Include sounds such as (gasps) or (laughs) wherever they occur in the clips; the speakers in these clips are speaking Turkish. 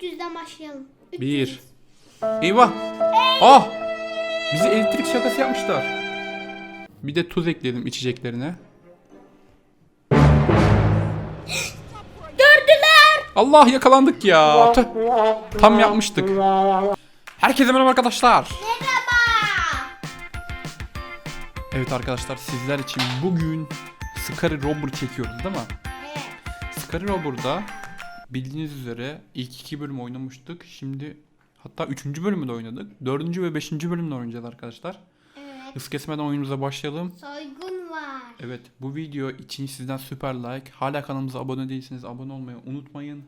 300'den başlayalım. 300. Bir. Eyvah. Ah. Bize elektrik şakası yapmışlar. Bir de tuz ekledim içeceklerine. (gasps) Gördüler. Allah yakalandık ya. Tüh. Tam yapmıştık. Herkese merhaba arkadaşlar. Merhaba. Evet arkadaşlar sizler için bugün Scary Robber çekiyoruz değil mi? Evet. Scary Robber'da bildiğiniz üzere ilk iki bölüm oynamıştık. Şimdi hatta üçüncü bölümü de oynadık. Dördüncü ve beşinci bölümde oynayacağız arkadaşlar. Evet. Hız kesmeden oyunumuza başlayalım. Soygun var. Evet bu video için sizden süper like. Hala kanalımıza abone değilseniz abone olmayı unutmayın.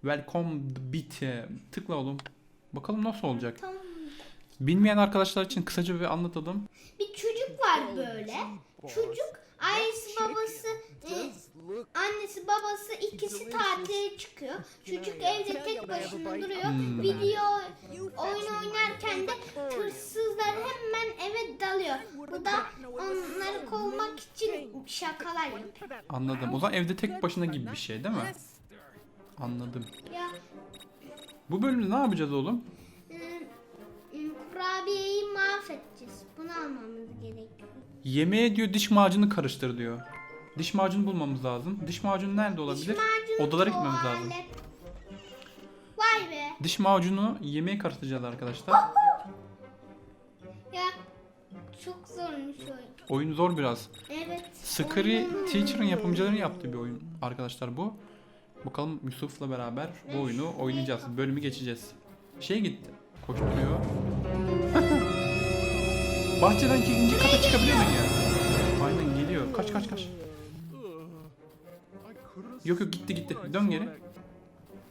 Welcome the beat. Tıkla oğlum. Bakalım nasıl olacak. Tamam. Bilmeyen arkadaşlar için kısaca bir anlatalım. Bir çocuk var böyle. Çocuk ailesi babası e, annesi babası ikisi tatile çıkıyor. Çocuk evde tek başına duruyor. Hmm. Video oyun oynarken de hırsızlar hemen eve dalıyor. Bu da onları kovmak için şakalar yapıyor. Anladım. O zaman evde tek başına gibi bir şey değil mi? Anladım. Ya Bu bölümde ne yapacağız oğlum? ım, kurabiyeyi mahvedeceğiz. Bunu almamız gerekiyor. Yemeğe diyor diş macunu karıştır diyor. Diş macunu bulmamız lazım. Diş macunu nerede olabilir? macunu, Odalara gitmemiz lazım. Vay be. Diş macunu yemeğe karıştıracağız arkadaşlar. Ya çok zormuş oyun. Oyun zor biraz. Evet. Scary Teacher'ın yapımcılarının yaptığı bir oyun arkadaşlar bu. Bakalım Yusuf'la beraber bu oyunu oynayacağız. Bölümü geçeceğiz. Şey gitti. Koşturuyor. Bahçeden ikinci kata çıkabiliyor musun ya? Aynen geliyor. Kaç kaç kaç. Yok yok gitti gitti. Dön geri.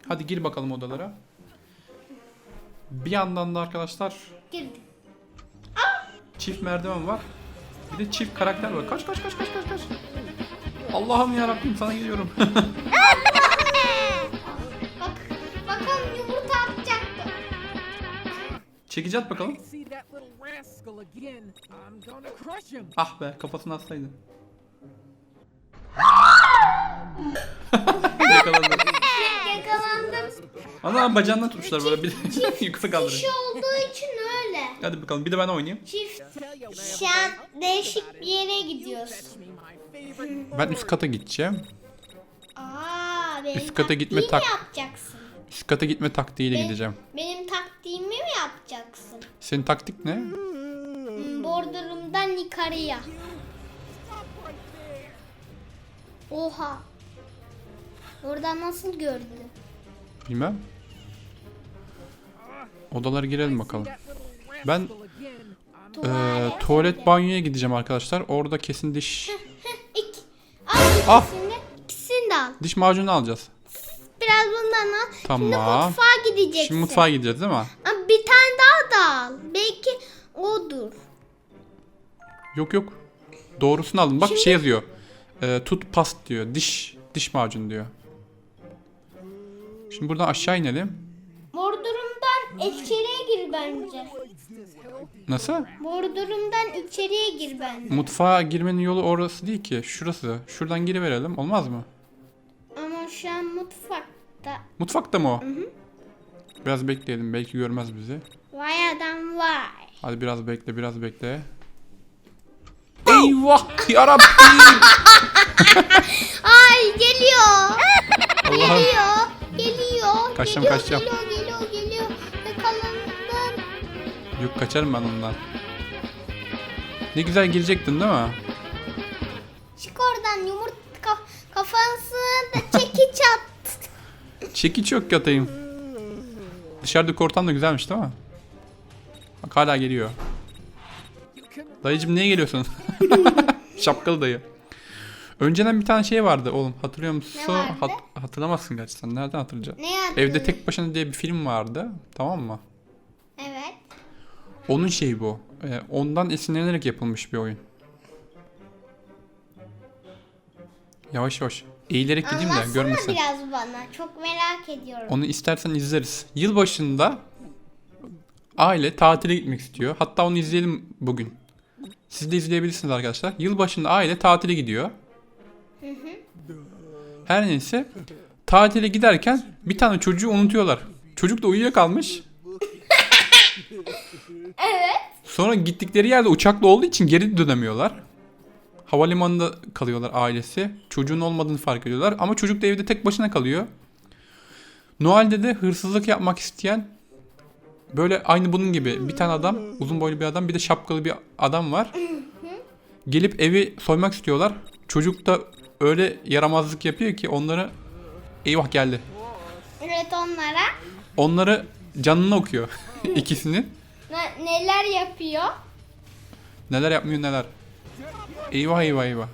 Hadi gir bakalım odalara. Bir yandan da arkadaşlar Girdim. çift merdiven var. Bir de çift karakter var. Kaç kaç kaç kaç kaç kaç. Allah'ım ya Rabbim sana geliyorum. (laughs) Bak bakalım yumurta atacaktı. Çekici at bakalım. See that little rascal again, I'm gonna crush him. Ah be kafasını atsaydı. Yakalandı. (laughs) Yakalandım. Ana bacağından tutmuşlar böyle bir (laughs) yukarı kaldırıyor. Kişi olduğu için öyle. Hadi bakalım bir de ben oynayayım. Çift. Şu an değişik bir yere gidiyoruz. Ben üst kata gideceğim. Aa, benim Üst kata gitme taktiğimi tak- yapacaksın. Üst kata gitme taktiğiyle gideceğim. Benim taktiğimi mi yapacaksın? Senin taktik ne? Bordurumdan yukarıya. Oha. Oradan nasıl gördü? Bilmem. Odalara girelim bakalım. Ben eee, tuvalet banyoya gideceğim arkadaşlar. Orada kesin diş (laughs) İki. Al Ah! ikisini. İkisini de al. diş macunu alacağız. Biraz bundan al. Şimdi Tamam. mutfağa gideceksin. Şimdi mutfağa gideceğiz değil mi? Ama bir tane al. Belki odur. Yok yok. Doğrusunu aldım. Bak Şimdi- şey yazıyor. Eee, tut past diyor. Diş diş macunu diyor. Şimdi buradan aşağı inelim. Bordurumdan içeriye gir bence. Nasıl? Bordurumdan içeriye gir bence. Mutfağa girmenin yolu orası değil ki. Şurası. Şuradan giriverelim. Olmaz mı? Ama şu an mutfakta. Mutfakta mı o? Biraz bekleyelim. Belki görmez bizi. Vay adam vay. Hadi biraz bekle, biraz bekle. Eyvah yarabbim. (laughs) Ay geliyor. (laughs) Allah'ım. Geliyor. Geliyor. Kaçacağım, geliyor, kaçacağım. Geliyor geliyor geliyor. Yakalandım. Yok kaçarım ben ondan. Ne güzel girecektin değil mi? Çık oradan yumurta kaf- kafasını da çekiç at. Çekiç yok yatayım. Dışarıdaki ortam da güzelmiş değil mi? Bak hala geliyor. Dayıcım niye geliyorsun? (laughs) Şapkalı dayı. Önceden bir tane şey vardı oğlum hatırlıyor musun? Ne vardı? Hat- hatırlamazsın gerçi sen nereden hatırlayacaksın? Ne yaptın? Evde Tek Başına diye bir film vardı tamam mı? Evet. Onun şeyi bu. Ee, ondan esinlenerek yapılmış bir oyun. Yavaş yavaş. Eğilerek gideyim de Anlatsana görmesin. biraz bana. Çok merak ediyorum. Onu istersen izleriz. Yılbaşında aile tatile gitmek istiyor. Hatta onu izleyelim bugün. Siz de izleyebilirsiniz arkadaşlar. Yılbaşında aile tatile gidiyor. Her neyse tatile giderken bir tane çocuğu unutuyorlar. Çocuk da uyuyakalmış. (laughs) Evet. Sonra gittikleri yerde uçakla olduğu için geri dönemiyorlar. Havalimanında kalıyorlar ailesi. Çocuğun olmadığını fark ediyorlar ama çocuk da evde tek başına kalıyor. Noel'de de hırsızlık yapmak isteyen böyle aynı bunun gibi bir tane adam, uzun boylu bir adam, bir de şapkalı bir adam var. Gelip evi soymak istiyorlar. Çocuk da öyle yaramazlık yapıyor ki onları eyvah geldi. Evet onlara Onları canını okuyor (laughs) ikisini. ne- neler yapıyor? Neler yapmıyor neler. Eyvah eyvah eyvah.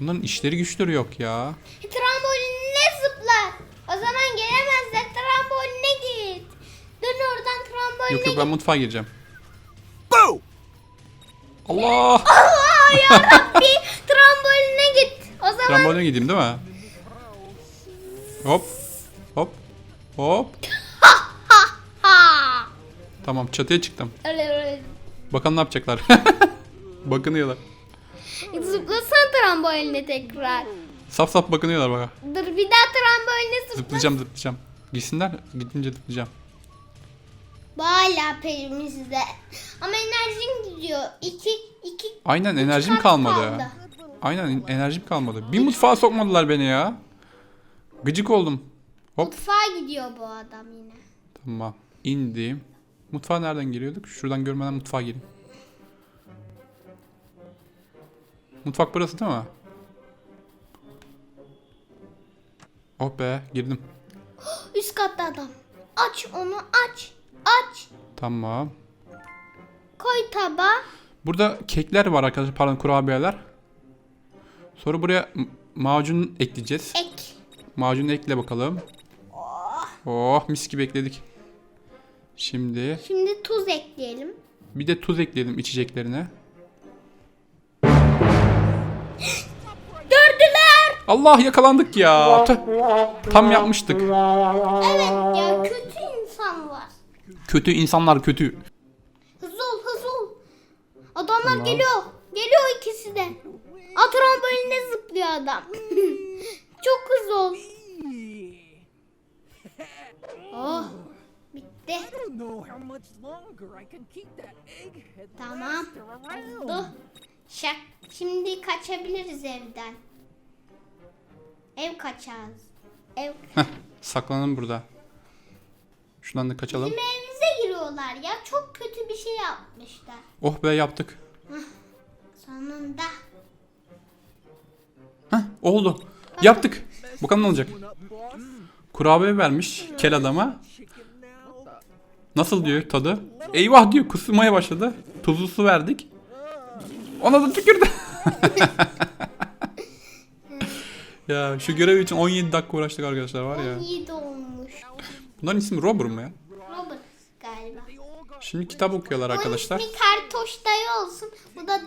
Bunların işleri güçleri yok ya. Trambolinine zıplar. O zaman gelemezler. Tramboline git. Dön oradan tramboline Yok yok ben mutfağa gireceğim. Allah! Bir (laughs) tramboline git. O zaman Tramboline gideyim değil mi? Hop. Hop. Hop. Tamam çatıya çıktım. Öyle öyle. Bakalım ne yapacaklar. (laughs) Bakınıyorlar. Zıplasana tramboline tekrar. Saf saf bakınıyorlar baka. Dur bir daha tramboline zıpla. Zıplayacağım zıplayacağım. Gitsinler gidince zıplayacağım. Hala perimizde. Ama enerjin gidiyor. İki, iki Aynen enerjim kat kalmadı. kaldı. Aynen enerjim kalmadı. Bir mutfağa sokmadılar beni ya. Gıcık oldum. Hop. Mutfağa gidiyor bu adam yine. Tamam. indim. Mutfağa nereden giriyorduk? Şuradan görmeden mutfağa gireyim. Mutfak burası değil mi? Oh be girdim. (gasps) Üst katta adam. Aç onu aç. Aç. Tamam. Koy tabağa. Burada kekler var arkadaşlar. Pardon kurabiyeler. Sonra buraya macun ekleyeceğiz. Ek. Macunu ekle bakalım. Oh mis gibi ekledik. Şimdi Şimdi tuz ekleyelim. bir de tuz ekleyelim içeceklerine. Gördüler. Allah yakalandık ya. Tüh. Tam yapmıştık. Evet ya kötü insan var. Kötü insanlar kötü. Hızlı ol hızlı ol. Adamlar Tamam. geliyor. Geliyor ikisi de. A tramboline zıplıyor adam. (laughs) Çok hızlı ol. Oh. Bitti. I don't know how much longer I can keep that egghead Tamam. around. Şak. Şimdi kaçabiliriz evden. Ev kaçağız. Ev. Heh, saklanın burada. Şuradan da kaçalım. Bizim evimize giriyorlar ya. Çok kötü bir şey yapmışlar. Oh be yaptık. Sonunda. Heh, oldu. Yaptık. Bakalım ne olacak. Kurabiye vermiş kel adama. Nasıl diyor tadı? Eyvah diyor kusmaya başladı. Tuzlu su verdik. Ona da tükürdü. (laughs) ya şu görev için 17 dakika uğraştık arkadaşlar var ya. 17 olmuş. Bunların ismi Robert mu ya? Robert galiba. Şimdi kitap okuyorlar arkadaşlar. Onun ismi Kartoş dayı olsun. Bu da ım,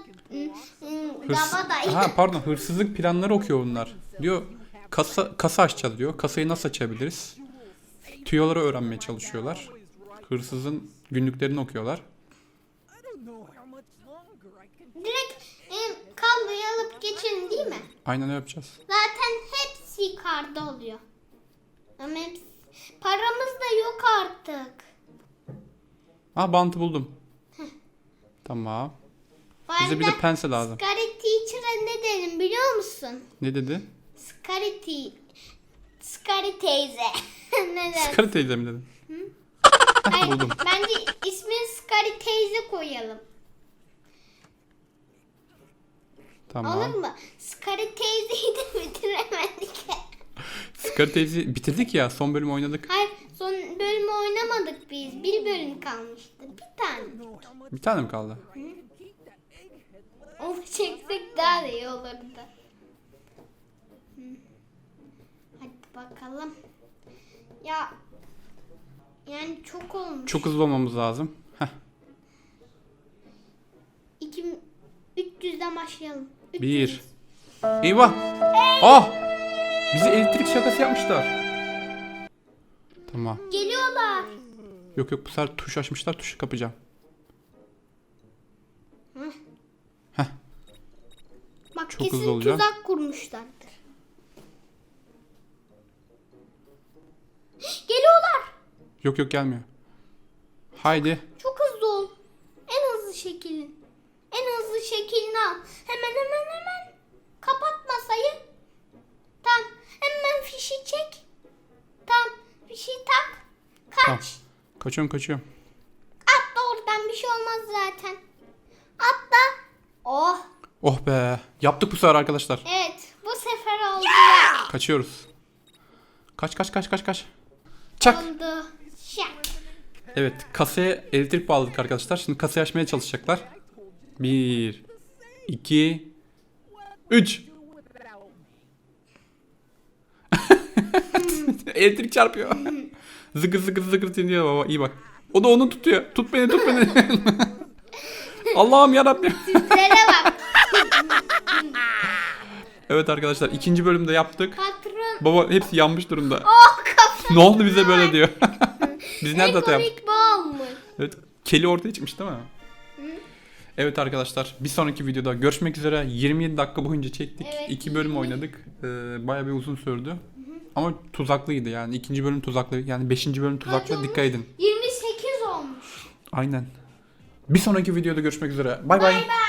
ım, Hırs- ha pardon hırsızlık planları okuyor bunlar. Diyor kasa kasa açacağız diyor. Kasayı nasıl açabiliriz? Tüyoları öğrenmeye çalışıyorlar. Hırsızın günlüklerini okuyorlar. I don't know how much longer I can Direkt ım, kabloyu alıp geçin değil mi? Aynen öyle yapacağız. Zaten hepsi yukarıda oluyor. Ama hepsi... Paramız da yok artık. Ha bantı buldum. Tamam. Bize bir de pense lazım. Scary Teacher'a ne dedim biliyor musun? Ne dedi? Scary te- Scary teyze. (laughs) ne der? Sıkarı teyze mi dedi? (laughs) Hayır, buldum. bence ismini Scary teyze koyalım. Olur Tamam. mu? Scary teyzeyi de bitiremedik. Sıkarı teyze bitirdik ya. Son bölüm oynadık. Hayır son bölümü oynamadık biz. Bir bölüm kalmıştı. Bir tane. Bir tane mi kaldı? Onu çeksek daha da iyi olurdu. Hı. Hadi bakalım. Ya yani çok olmuş. Çok hızlı olmamız lazım. Heh. 2 300'den başlayalım. 300. Bir. Eyvah. Ah! Bize elektrik şakası yapmışlar. Tamam. Geliyorlar. Yok yok bu sefer tuş açmışlar. Tuşu kapacağım. Bak Çok hızlı kesin olacağım. tuzak kurmuşlardır. Geliyor Yok yok gelmiyor. Haydi. Çok hızlı ol. En hızlı şeklin. En hızlı şeklini al. Hemen hemen hemen. Kapat masayı. Tamam. Hemen fişi çek. Tamam. Fişi tak. Kaç. Tamam. Kaçıyorum kaçıyorum. Atla oradan bir şey olmaz zaten. Atla. Oh. Oh be. Yaptık bu sefer arkadaşlar. Evet. Bu sefer oldu ya. Kaçıyoruz. Kaç kaç kaç kaç kaç. Çak. Oldu. Şak. Evet kasaya elektrik bağladık arkadaşlar. Şimdi kasayı açmaya çalışacaklar. 1 2 3 Elektrik çarpıyor. Zıkır zıkır zıkır dinliyor baba. İyi bak. O da onu tutuyor. Tut beni tut beni. (laughs) Allah'ım yarabbim. Sizlere bak. Evet arkadaşlar ikinci bölümde yaptık. Patron. Baba hepsi yanmış durumda. Oh kafam. ne oldu bize böyle diyor. (laughs) Biz nerede hata yaptık? Evet. Keli ortaya çıkmış değil mi? Evet arkadaşlar bir sonraki videoda görüşmek üzere. 27 dakika boyunca çektik. Evet. İki bölüm oynadık. Ee, Baya bir uzun sürdü. Ama tuzaklıydı yani. ikinci bölüm tuzaklı. Yani beşinci bölüm tuzaklı. olmuş? Dikkat edin. 28 olmuş. Aynen. Bir sonraki videoda görüşmek üzere. Bay bay. Bay bay.